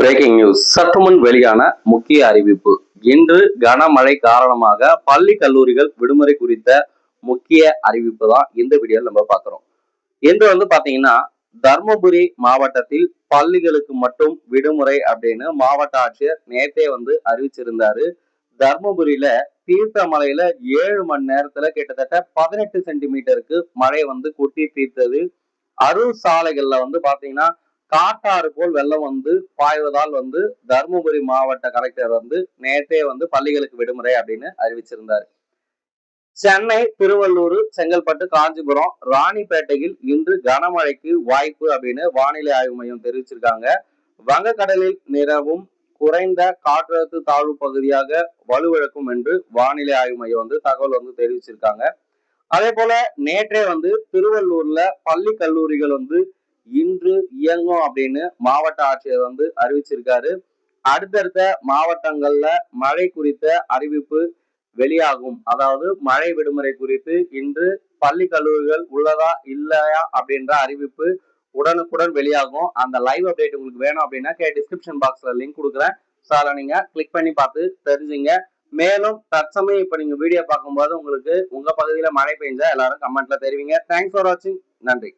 Breaking news சற்றுமுன் வெளியான முக்கிய அறிவிப்பு. இன்று கனமழை காரணமாக பள்ளி கல்லூரிகள் விடுமுறை குறித்த முக்கிய அறிவிப்பு தான் இந்த வீடியோவில் நம்ம பார்க்குறோம். இன்று வந்து பாத்தீங்கன்னா தர்மபுரி மாவட்டத்தில் பள்ளிகளுக்கு மட்டும் விடுமுறை அப்படின்னு மாவட்ட ஆட்சியர் நேத்தே வந்து அறிவிச்சிருந்தாரு. தர்மபுரியில தீர்த்தமலையில ஏழு மணி நேரத்துல கிட்டத்தட்ட பதினெட்டு சென்டிமீட்டருக்கு மழை வந்து கொட்டி தீர்த்தது. அருள் சாலைகள்ல வந்து பாத்தீங்கன்னா காட்டாறு போல் வெள்ளம் வந்து பாய்வதால் வந்து தருமபுரி மாவட்ட கலெக்டர் வந்து நேற்றே வந்து பள்ளிகளுக்கு விடுமுறை அப்படின்னு அறிவிச்சிருந்தார். சென்னை திருவள்ளூர் செங்கல்பட்டு காஞ்சிபுரம் ராணிப்பேட்டையில் இன்று கனமழைக்கு வாய்ப்பு அப்படின்னு வானிலை ஆய்வு மையம் தெரிவிச்சிருக்காங்க. வங்கக்கடலில் நிறவும் குறைந்த காற்றழுத்த தாழ்வு பகுதியாக வலுவிழக்கும் என்று வானிலை ஆய்வு மையம் வந்து தகவல் வந்து தெரிவிச்சிருக்காங்க. அதே போல நேற்றே வந்து திருவள்ளூர்ல பள்ளி கல்லூரிகள் வந்து இன்று இயங்கும் அப்படின்னு மாவட்ட ஆட்சியர் வந்து அறிவிச்சிருக்காரு. அடுத்தடுத்த மாவட்டங்கள்ல மழை குறித்த அறிவிப்பு வெளியாகும். அதாவது மழை விடுமுறை குறித்து இன்று பள்ளி கல்லூரிகள் உள்ளதா இல்லையா அப்படின்ற அறிவிப்பு உடனுக்குடன் வெளியாகும். அந்த லைவ் அப்டேட் உங்களுக்கு வேணும் அப்படின்னா கே டிஸ்கிரிப்ஷன் பாக்ஸ்ல லிங்க் கொடுக்குறேன். ஸோ அதில் நீங்க கிளிக் பண்ணி பார்த்து தெரிஞ்சுங்க. மேலும் தற்சமயம் இப்போ நீங்க வீடியோ பார்க்கும்போது உங்களுக்கு உங்க பகுதியில் மழை பெஞ்சா எல்லாரும் கமெண்ட்ல தெரிவிங்க. தேங்க்ஸ் ஃபார் வாட்சிங் நன்றி.